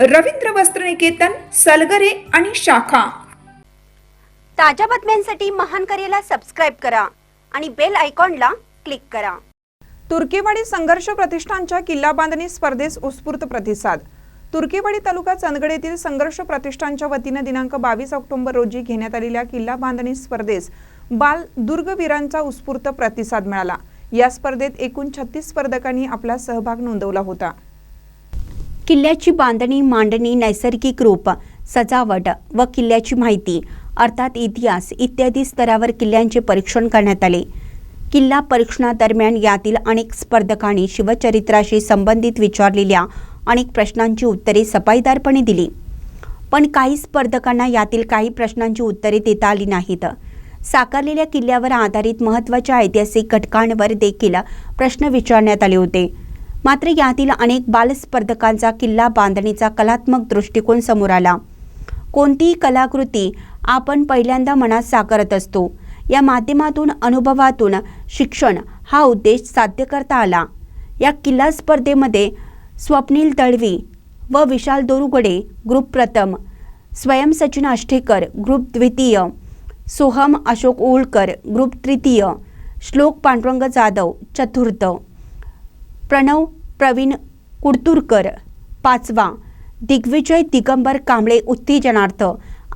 रवींद्र वस्त्रनिकेतन सलगरे आणि शाखा. ताज्या बातम्यांसाठी महान करेला सबस्क्राईब करा आणि बेल आयकॉनला क्लिक करा. तुर्केवाडी संघर्ष प्रतिष्ठानच्या किल्ला बांधणी स्पर्धेस उत्स्फूर्त प्रतिसाद. तुर्केवाडी तालुका चंदगड येथील संघर्ष प्रतिष्ठानच्या वतीनं दिनांक बावीस ऑक्टोबर रोजी घेण्यात आलेल्या किल्ला बांधणी स्पर्धेस बाल दुर्गवीरांचा उत्स्फूर्त प्रतिसाद मिळाला. या स्पर्धेत एकूण छत्तीस स्पर्धकांनी आपला सहभाग नोंदवला होता. किल्ल्याची बांधणी मांडणी नैसर्गिक रूप सजावट व किल्ल्याची माहिती अर्थात इतिहास इत्यादी स्तरावर किल्ल्यांचे परीक्षण करण्यात आले. किल्ला परीक्षणादरम्यान यातील अनेक स्पर्धकांनी शिवचरित्राशी संबंधित विचारलेल्या अनेक प्रश्नांची उत्तरे सफाईदारपणे दिली. पण काही स्पर्धकांना यातील काही प्रश्नांची उत्तरे देता आली नाहीत. साकारलेल्या किल्ल्यावर आधारित महत्त्वाच्या ऐतिहासिक घटकांवर देखील प्रश्न विचारण्यात आले होते. मात्र यातील अनेक बालस्पर्धकांचा किल्ला बांधणीचा कलात्मक दृष्टिकोन समोर आला. कोणतीही कलाकृती आपण पहिल्यांदा मनात साकारत असतो. या माध्यमातून अनुभवातून शिक्षण हा उद्देश साध्य करता आला. या किल्ला स्पर्धेमध्ये स्वप्नील दळवी व विशाल दोरुगडे ग्रुप प्रथम स्वयं सचिन आष्टेकर ग्रुप द्वितीय सोहम अशोक ओळकर ग्रुप तृतीय श्लोक पांडुरंग जाधव चतुर्थ प्रणव प्रवीण कुडतुरकर. पाचवा दिग्विजय दिगंबर कांबळे उत्तेजनार्थ.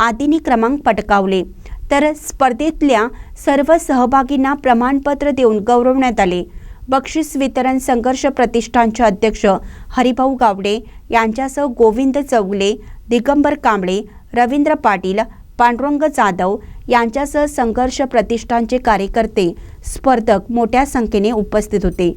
आदींनी क्रमांक पटकावले. तर स्पर्धेतल्या सर्व सहभागींना प्रमाणपत्र देऊन गौरवण्यात आले. बक्षीस वितरण संघर्ष प्रतिष्ठानचे अध्यक्ष हरिभाऊ गावडे यांच्यासह गोविंद चौगले दिगंबर कांबळे रवींद्र पाटील पांडुरंग जाधव यांच्यासह संघर्ष प्रतिष्ठानचे कार्यकर्ते स्पर्धक मोठ्या संख्येने उपस्थित होते.